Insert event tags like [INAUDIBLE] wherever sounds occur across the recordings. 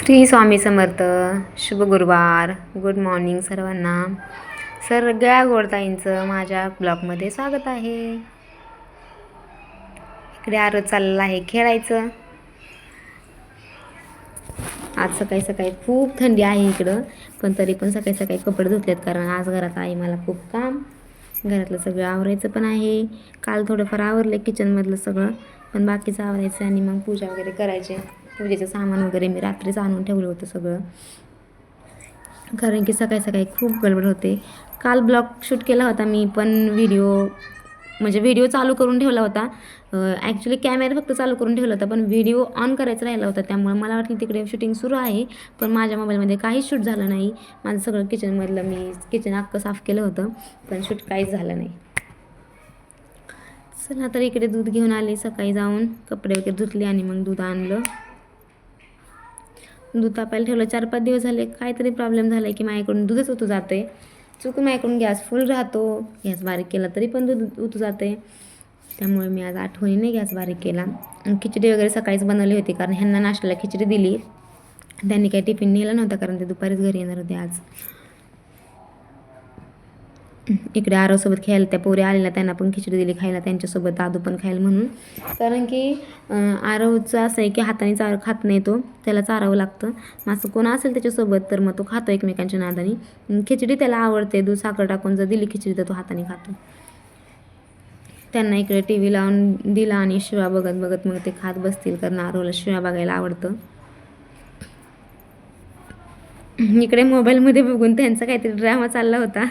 श्री स्वामी समर्थ शुभ गुरुवार good morning सर्वांना. सगळ्या गोडताईंचं माझ्या ब्लॉगमध्ये स्वागत आहे. इकडे आरोज चाललं आहे खेळायचं. आज सकाळी सकाळी खूप थंडी आहे इकडं पण तरी पण सकाळी सकाळी कपडे धुतलेत कारण आज घरात आहे मला खूप काम घरातलं सगळं आवरायचं पण आहे. काल थोडंफार आवरलं किचनमधलं सगळं पण बाकीचं आवरायचं आणि मग पूजा वगैरे करायची. पूजेचं सामान वगैरे मी रात्रीच आणून ठेवलं होतं सगळं. कारण की सकाळी सकाळी खूप गडबड होते. काल ब्लॉग शूट केला होता मी पण व्हिडिओ म्हणजे व्हिडिओ चालू करून ठेवला होता. ॲक्च्युली कॅमेरा फक्त चालू करून ठेवला होता पण व्हिडिओ ऑन करायचा राहिला होता. त्यामुळे मला वाटलं तिकडे शूटिंग सुरू आहे पण माझ्या मोबाईलमध्ये काहीच शूट झालं नाही. माझं सगळं किचनमधलं मी किचन अख्खं साफ केलं होतं पण शूट काहीच झालं नाही. चला तर इकडे दूध घेऊन आले सकाळी जाऊन कपडे वगैरे धुतले आणि मग दूध आणलं. दूध तापायला ठेवलं. चार पाच दिवस झाले काहीतरी प्रॉब्लेम झाला आहे की माझ्याकडून दूधच उतू जातं आहे चुकून माझ्याकडून गॅस फुल राहतो. गॅस बारीक केला तरी पण दूध उतू जातं आहे त्यामुळे मी आज आठवणीने गॅस बारीक केला. आणि खिचडी वगैरे सकाळीच बनवली होती कारण ह्यांना नाश्त्याला खिचडी दिली. त्यांनी काही टिफिन नेला नव्हता कारण ते दुपारीच घरी येणार होते आज. इकडे आरवसोबत खेळायला त्या पोरी आलेल्या त्यांना पण खिचडी दिली खायला त्यांच्यासोबत दादू पण खायला म्हणून. कारण की आरवचं असं आहे की हाताने चार खात नाही तो त्याला चारावं लागतं. मग असं कोण असेल त्याच्यासोबत तर मग तो खातो एकमेकांच्या नादाने. खिचडी त्याला आवडते दूध साखर टाकून जर दिली खिचडी तर तो हाताने खातो. त्यांना इकडे टी व्ही लावून दिला आणि शिवा बघत बघत मग ते खात बसतील कारण आरवला शिवा बघायला आवडतं. इकडे मोबाईलमध्ये बघून त्यांचा काहीतरी ड्रामा चालला होता.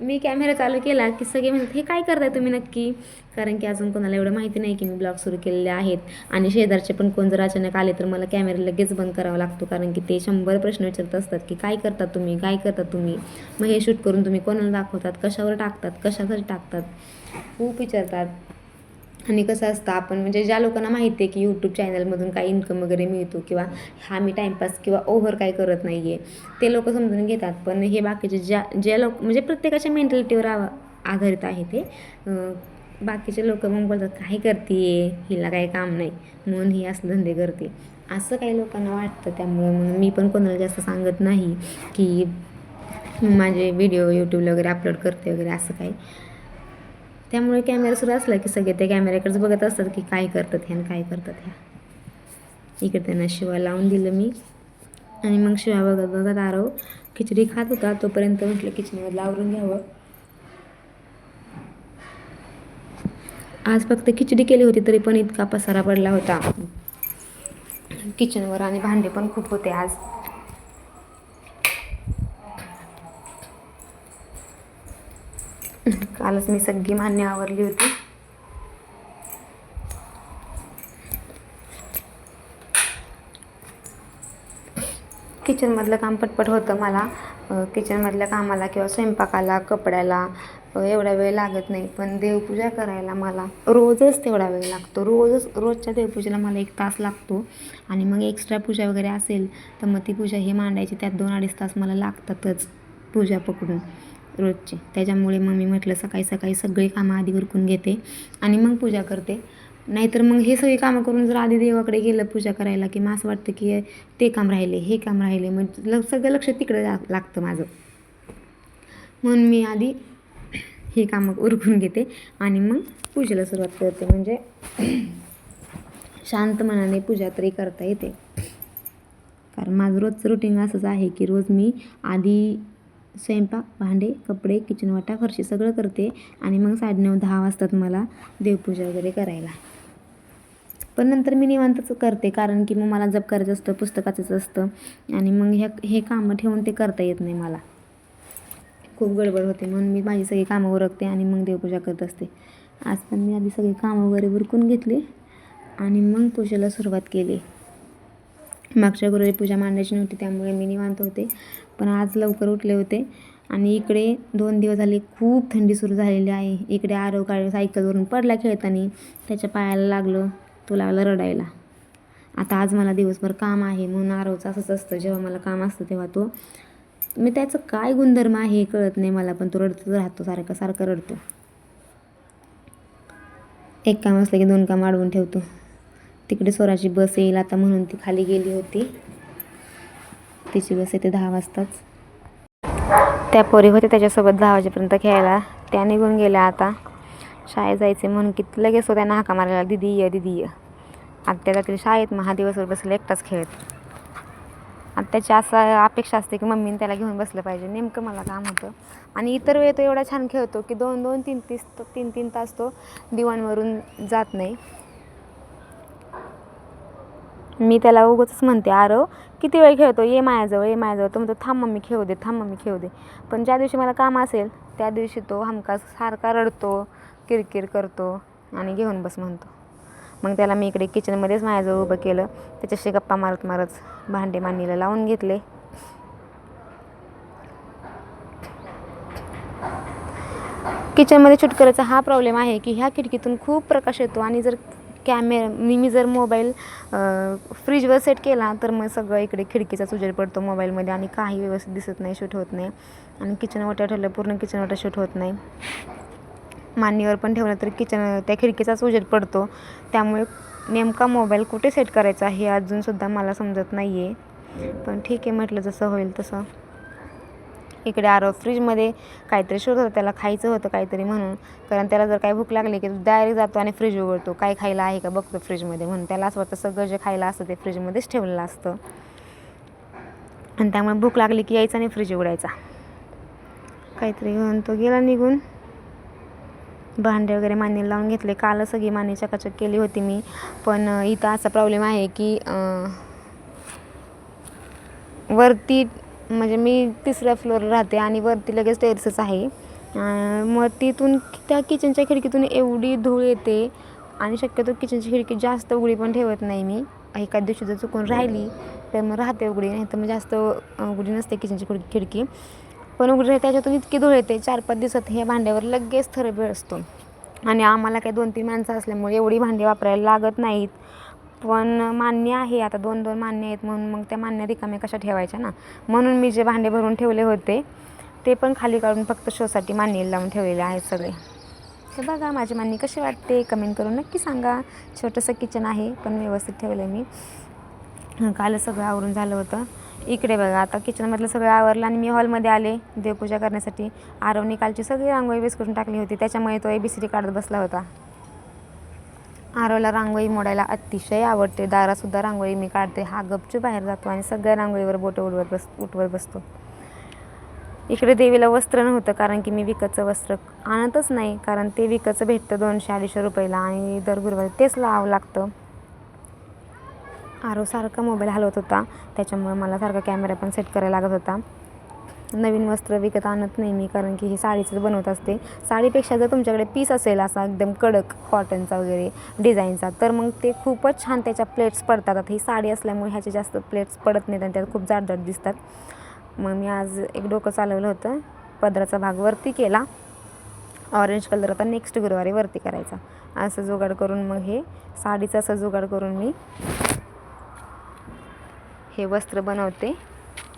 मी कॅमेरा चालू केला की सगळे म्हणतात हे काय करताय तुम्ही नक्की? कारण की अजून कोणाला एवढं माहिती नाही की मी ब्लॉग सुरू केलेले आहेत. आणि शेजारचे पण कोण जर अचानक आले तर मला कॅमेरा लगेच बंद करावा लागतो. कारण की ते शंभर प्रश्न विचारत असतात की काय करतात तुम्ही? काय करतात तुम्ही? मग हे शूट करून तुम्ही कोणाला दाखवतात? कशावर टाकतात? कशासाठी टाकतात? खूप विचारतात. आणि कसं असतं आपण म्हणजे ज्या लोकांना माहिती आहे की यूट्यूब चॅनलमधून काही इन्कम वगैरे मिळतो किंवा हा मी टाईमपास किंवा ओव्हर काय करत नाही आहे ते लोक समजून घेतात. पण हे बाकीचे ज्या ज्या लोक म्हणजे प्रत्येकाच्या मेंटॅलिटीवर आव आधारित आहे ते. बाकीचे लोक मग बोलतात काय करते हिला काही काम नाही. म्हणून ही असं धंदे करते. असं काही लोकांना वाटतं त्यामुळे मग मी पण कोणाला जास्त सांगत नाही की माझे व्हिडिओ यूट्यूबला वगैरे अपलोड करते वगैरे असं काही. त्यामुळे कॅमेरा सुरू असला की सगळे त्या कॅमेऱ्याकडेच बघत असतात की काय करतात ह्या आणि काय करतात ह्या. इकडे त्यांना शिवा लावून दिलं मी. आणि मग शिवा बघत बघत आरव खिचडी खात होता तोपर्यंत म्हटलं किचनवर आवरून घ्यावं. आज फक्त खिचडी केली होती तरी पण इतका पसारा पडला होता. किचनवर आणि भांडे पण खूप होते आज. कालच मी सगळी मान्य आवरली होती. किचनमधलं काम पटपट होतं मला. किचनमधल्या कामाला किंवा स्वयंपाकाला कपड्याला एवढा वेळ लागत नाही. पण देवपूजा करायला मला रोजच तेवढा वेळ लागतो. रोजच रोजच्या देवपूजेला मला एक तास लागतो. आणि मग एक्स्ट्रा पूजा वगैरे असेल तर मग ती पूजा ही मांडायची. त्यात दोन अडीच तास मला लागतातच पूजा पकडून. रोजची. त्याच्यामुळे मग मी म्हटलं सकाळी सकाळी सगळी कामं आधी उरकून घेते आणि मग पूजा करते. नाहीतर मग हे सगळी कामं करून जर आधी देवाकडे गेलं पूजा करायला की मग असं वाटतं की ते काम राहिले हे काम राहिले मग ल सगळं लक्ष तिकडे लागतं माझं. म्हणून मी आधी हे कामं उरकून घेते आणि मग पूजेला सुरुवात करते. म्हणजे शांत मनाने पूजा तरी करता येते. कारण माझं रोजचं रुटीन असंच आहे की रोज मी आधी स्वयंपाक भांडे कपडे किचन वाटा फरशी सगळं करते आणि मग साडेनऊ दहा वाजतात मला देवपूजा वगैरे करायला. पण नंतर मी निवांतच करते कारण की मग मला जप करायचं असतं पुस्तकाचंच असतं आणि मग ह्या हे कामं ठेवून ते करता येत नाही मला. खूप गडबड होते म्हणून मी माझी सगळी कामं उरकते आणि मग देवपूजा करत असते. आज पण मी आधी सगळी कामं वगैरे उरकून घेतली आणि मग पूजेला सुरुवात केली. मागच्या गुरुवारी पूजा मांडायची नव्हती त्यामुळे मी निवांत होते. पण आज लवकर उठले होते आणि इकडे दोन दिवस झाले खूप थंडी सुरू झालेली आहे. इकडे आरव काळ सायकलवरून पडला खेळताना त्याच्या पायाला लागलं तो लागला रडायला. आता आज मला दिवसभर काम आहे म्हणून आरवचं असंच असतं. जेव्हा मला काम असतं तेव्हा तो मी त्याचं काय गुणधर्म आहे कळत नाही मला पण तो रडतच राहतो सारखं सारखं रडतो. एक काम असलं की दोन काम अडवून ठेवतो. तिकडे स्वराची बस येईल. आता म्हणून ती खाली गेली होती. तिची बस येते दहा वाजताच. त्या पोरी होते त्याच्यासोबत दहा वाजेपर्यंत खेळायला. त्या निघून गेल्या आता. शाळेत जायचे म्हणून की लगेच होत्या त्यांना हाका मारायला दिदी ये दिदी ये. आता त्याला तरी शाळेत मग हा दिवसभर एकटाच खेळत. आणि त्याची असं अपेक्षा असते की मम्मीने त्याला घेऊन बसलं पाहिजे. नेमकं मला काम होतं. आणि इतर वेळ तो एवढा छान खेळतो की दोन दोन तीन तीस तीन तीन तास तो दिवाणवरून जात नाही. मी त्याला उगाच म्हणते आरव हो, किती वेळ खेळतो? ये माझ्याजवळ ये माझ्याजवळ. तो म्हणतो थांब मम्मी खेळू दे थांब मम्मी खेळू दे. पण ज्या दिवशी मला काम असेल त्या दिवशी तो हमखास सारखा रडतो किरकिर करतो आणि घेऊन बस म्हणतो. मग त्याला मी इकडे किचनमध्येच माझ्याजवळ उभं केलं. त्याच्याशी गप्पा मारत मारत भांडे मांडणीला लावून घेतले. किचनमध्ये चुटकल्याचा हा प्रॉब्लेम आहे की ह्या खिडकीतून खूप प्रकाश येतो आणि जर कॅमेरा मी मी जर मोबाईल फ्रीजवर सेट केला तर मग सगळं इकडे खिडकीचाच उजेड पडतो मोबाईलमध्ये आणि काही व्यवस्थित दिसत नाही शूट होत नाही. आणि किचन वाट्या ठेवलं पूर्ण किचन वाट्या शूट होत नाही. मांडणीवर पण ठेवलं तर किचन त्या खिडकीचाच उजेड पडतो. त्यामुळे नेमका मोबाईल कुठे सेट करायचा हे अजूनसुद्धा मला समजत नाही आहे पण ठीक आहे म्हटलं जसं होईल तसं. इकडे आरो फ्रीजमध्ये काहीतरी शोधत होतं त्याला खायचं होतं काहीतरी म्हणून. कारण त्याला जर काही भूक लागली की डायरेक्ट जातो आणि फ्रीज उघडतो. काय खायला आहे का बघतो फ्रीजमध्ये म्हणून. त्याला असं वाटतं सगळं जे खायला असतं ते फ्रीजमध्येच ठेवलेलं असतं. आणि त्यामुळे भूक लागली की यायचा आणि फ्रीज उघडायचा. काहीतरी घेऊन तो गेला निघून. भांडे वगैरे मांडणी लावून घेतले. काल सगळी माने चकाचक केली होती मी. पण इथं असा प्रॉब्लेम आहे की वरती म्हणजे मी तिसऱ्या फ्लोअरला राहते आणि वरती लगेच टेरेसच आहे. मग तिथून त्या किचनच्या खिडकीतून एवढी धूळ येते आणि शक्यतो किचनची खिडकी जास्त उघडी पण ठेवत नाही मी. एखाद दिवशी जर चुकून राहिली तर मग राहते उघडी नाही तर मग जास्त उघडी नसते किचनची खिडकी खिडकी. पण उघडी राहते त्याच्यातून इतकी धूळ येते चार पाच दिवसात हे भांड्यावर लगेच थरबेळ असतो. आणि आम्हाला काही दोन तीन माणसं असल्यामुळे एवढी भांडी वापरायला लागत नाहीत. पण मान्य आहे आता दोन दोन मान्य आहेत म्हणून मग त्या मान्य रिकाम्या कशा ठेवायच्या ना? म्हणून मी जे भांडे भरून ठेवले होते ते पण खाली काढून फक्त शोसाठी मान्य लावून ठेवलेले आहेत सगळे. तर बघा माझी मान्य कशी वाटते? कमेंट करून नक्की सांगा. छोटंसं किचन आहे पण व्यवस्थित ठेवलं आहे मी. काल सगळं आवरून झालं होतं. इकडे बघा आता किचनमधलं सगळं आवरलं आणि मी हॉलमध्ये आले देवपूजा करण्यासाठी. आरवनी कालची सगळी रांगोळी विस्कटून टाकली होती त्याच्यामुळे तो ए बी सी डी काढत बसला होता. आरोला रांगोळी मोडायला अतिशय आवडते. दारासुद्धा रांगोळी मी काढते. हा गपचूप बाहेर जातो आणि सगळ्या रांगोळीवर बोटं उडवत बस उठवत बसतो. इकडे देवीला वस्त्र नव्हतं कारण की मी विकतचं वस्त्र आणतच नाही. कारण ते विकतचं भेटतं दोनशे अडीचशे रुपयाला आणि दर गुरुवारी तेच लावावं लागतं. आरो सारखा मोबाईल हलवत होता. त्याच्यामुळे मला सारखा कॅमेरा पण सेट करायला लागत होता. नवीन वस्त्र विकत आणत नाही मी कारण की हे साडीचं बनवत असते. साडीपेक्षा जर तुमच्याकडे पीस असेल असा एकदम कडक कॉटनचा वगैरे डिझाईनचा तर मग ते खूपच छान त्याच्या प्लेट्स पडतात. आता ही साडी असल्यामुळे ह्याचे जास्त प्लेट्स पडत नाहीत आणि त्यात खूप जाडजाड दिसतात. मग मी आज एक डोकं चालवलं होतं पदराचा भाग वरती केला. ऑरेंज कलर आता नेक्स्ट गुरुवारी वरती करायचा. असं जुगाड करून मग हे साडीचं असं जुगाड करून मी हे वस्त्र बनवते.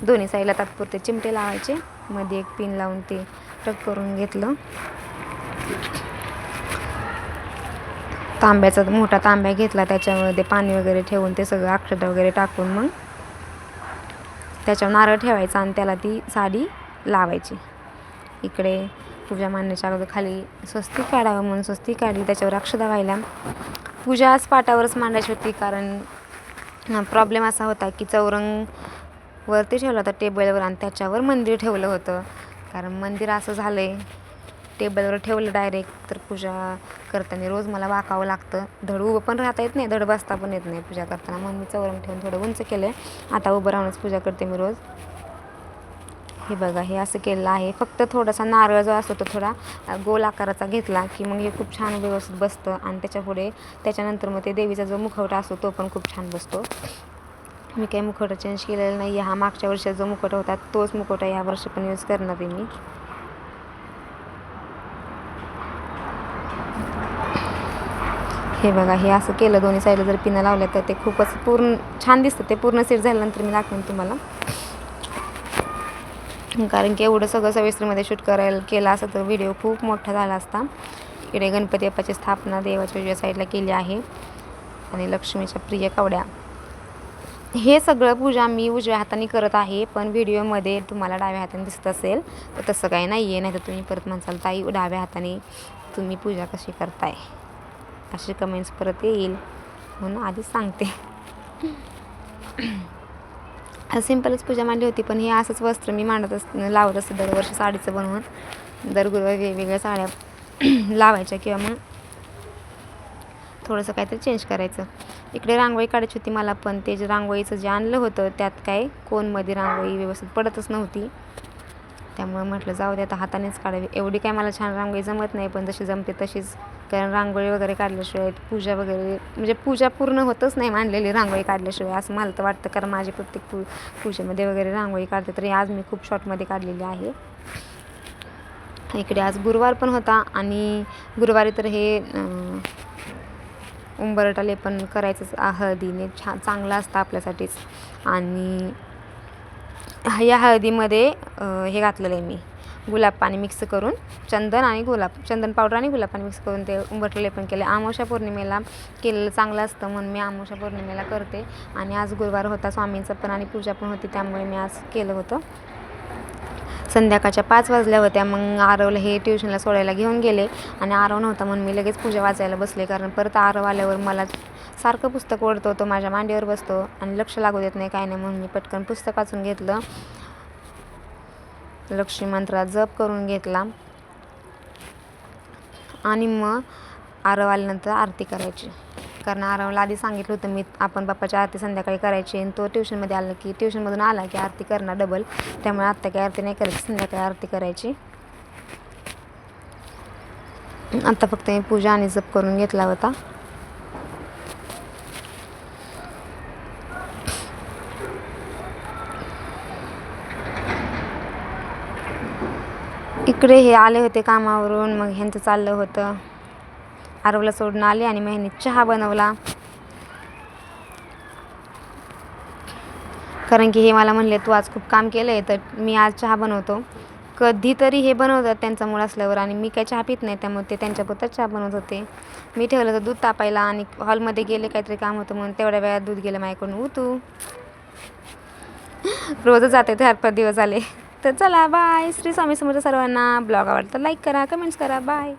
दोन्ही साईडला तात्पुरते चिमटे लावायचे. मध्ये एक पिन लावून ते टक करून घेतलं. तांब्याचा मोठा तांब्या घेतला. त्याच्यामध्ये पाणी वगैरे ठेवून ते सगळं अक्षता वगैरे टाकून मग त्याच्यावर नारळ ठेवायचा आणि त्याला ती साडी लावायची. इकडे पूजा मांडण्याच्या अगोदर खाली स्वस्ती काढावं म्हणून स्वस्ती काढली. त्याच्यावर अक्षदा व्हायला. पूजा आज पाटावरच मांडायची होती कारण प्रॉब्लेम असा होता की चौरंग वरती ठेवला होता टेबलवर आणि त्याच्यावर मंदिर ठेवलं होतं. कारण मंदिर असं झालं आहे टेबलवर ठेवलं डायरेक्ट तर पूजा करताना रोज मला वाकावं लागतं. धड उभं पण राहता येत नाही धड बसता पण येत नाही पूजा करताना. मग मी चौरंग ठेवून थोडं उंच केलं आहे आता उभं राहूनच पूजा करते मी रोज. हे बघा हे असं केलेलं आहे. फक्त थोडासा नारळ जो असतो तो थोडा गोल आकाराचा घेतला की मग हे खूप छान व्यवस्थित बसतं. आणि त्याच्यापुढे त्याच्यानंतर मग ते देवीचा जो मुखवटा असतो तो पण खूप छान बसतो. मी काही मुखवटा चेंज केलेला नाही हा मागच्या वर्षाचा जो मुखवटा होता तोच मुखवटा या वर्षी पण यूज करणार आहे मी. हे बघा हे असं केलं दोन्ही साईडला जर पिनं लावल्या तर ते खूपच पूर्ण छान दिसतं. ते पूर्ण सेट झाल्यानंतर मी दाखवेन तुम्हाला. कारण की एवढं सगळं सविस्तरमध्ये शूट करायला केलं असं तर व्हिडिओ खूप मोठा झाला असता. इकडे गणपती बाप्पाची स्थापना देवाच्या उजव्या साईडला केली आहे. आणि लक्ष्मीच्या प्रिय कवड्या. हे सगळं पूजा मी उजव्या हाताने करत आहे पण व्हिडिओमध्ये तुम्हाला डाव्या हाताने दिसत असेल तर तसं काही नाही आहे नाही तर तुम्ही परत म्हणसाल ताई डाव्या हाताने तुम्ही पूजा कशी करताय? असे कमेंट्स परत येईल. म्हणून आधीच सांगते. सिम्पलच पूजा मांडली होती पण हे असंच वस्त्र मी मांडत अस लावत असते दरवर्षी साडीचं बनवून. दर गुरुवारी वेगवेगळ्या साड्या [CLEARS THROAT] लावायच्या किंवा मग थोडंसं काहीतरी चेंज करायचं. इकडे रांगोळी काढायची होती मला पण. ते जे रांगोळीचं जे आणलं होतं त्यात काय कोनमध्ये रांगोळी व्यवस्थित पडतच नव्हती. त्यामुळे म्हटलं जाऊ दे आता हातानेच काढावी. एवढी काय मला छान रांगोळी जमत नाही पण जशी जमते तशीच. कारण रांगोळी वगैरे काढल्याशिवाय पूजा वगैरे म्हणजे पूजा पूर्ण होतच नाही मांडलेली रांगोळी काढल्याशिवाय. असं मला तर वाटतं कारण माझी प्रत्येक पू पूजेमध्ये वगैरे रांगोळी काढते तरी आज मी खूप शॉर्टमध्ये काढलेली आहे. इकडे आज गुरुवार पण होता आणि गुरुवारी तर हे अं, लेपन करायचंच हळदीने छान चांगलं असतं आपल्यासाठीच. आणि या हळदीमध्ये हे घातलेलं आहे मी. गुलाब पाणी मिक्स करून चंदन आणि गुलाब चंदन पावडर आणि गुलाब पाणी मिक्स करून ते उंबरटा लेपन केलं आमोशा पौर्णिमेला केलेलं चांगलं असतं म्हणून मी आमोशा पौर्णिमेला करते. आणि आज गुरुवार होता स्वामींचा पण आणि पूजा पण होती त्यामुळे मी आज केलं होतं. संध्याकाळच्या पाच वाजल्या होत्या. मग आरवला हे ट्युशनला सोडायला घेऊन गेले आणि आरव नव्हता म्हणून मी लगेच पूजा वाचायला बसले. कारण परत आरव आल्यावर मला सारखं पुस्तक ओढतो तो माझ्या मांडीवर बसतो आणि लक्ष लागू देत नाही काय नाही म्हणून मी पटकन पुस्तक वाचून घेतलं. लक्ष्मी मंत्रात जप करून घेतला. आणि मग आरव आल्यानंतर आरती करायची. कारण आरवला आधी सांगितलं होतं मी आपण बाप्पाची आरती संध्याकाळी करायची आणि तो ट्युशनमध्ये आला की ट्युशनमधून आला की आरती करणार डबल त्यामुळे आत्ता काही आरती नाही करायची संध्याकाळी आरती करायची. आत्ता फक्त मी पूजा आणि जप करून घेतला होता. इकडे हे आले होते कामावरून मग ह्यांचं चाललं होतं. आरवला सोडून आले आणि मग चहा बनवला. कारण की हे मला म्हणले तू आज खूप काम केलं आहे तर मी आज चहा बनवतो. कधीतरी हे बनवतात त्यांचा मूळ असल्यावर आणि मी काय चहा पित नाही त्यामुळे ते त्यांच्याबद्दल चहा बनवत होते. मी ठेवलं तर दूध तापायला आणि हॉलमध्ये गेले काहीतरी काम होतं म्हणून तेवढ्या वेळात दूध गेलं माझ्याकडून. उतू रोजच जाते ते हरपर दिवस आले. तर चला बाय श्री स्वामी समर्थ सर्वांना. ब्लॉग आवडतं लाईक करा कमेंट्स करा. बाय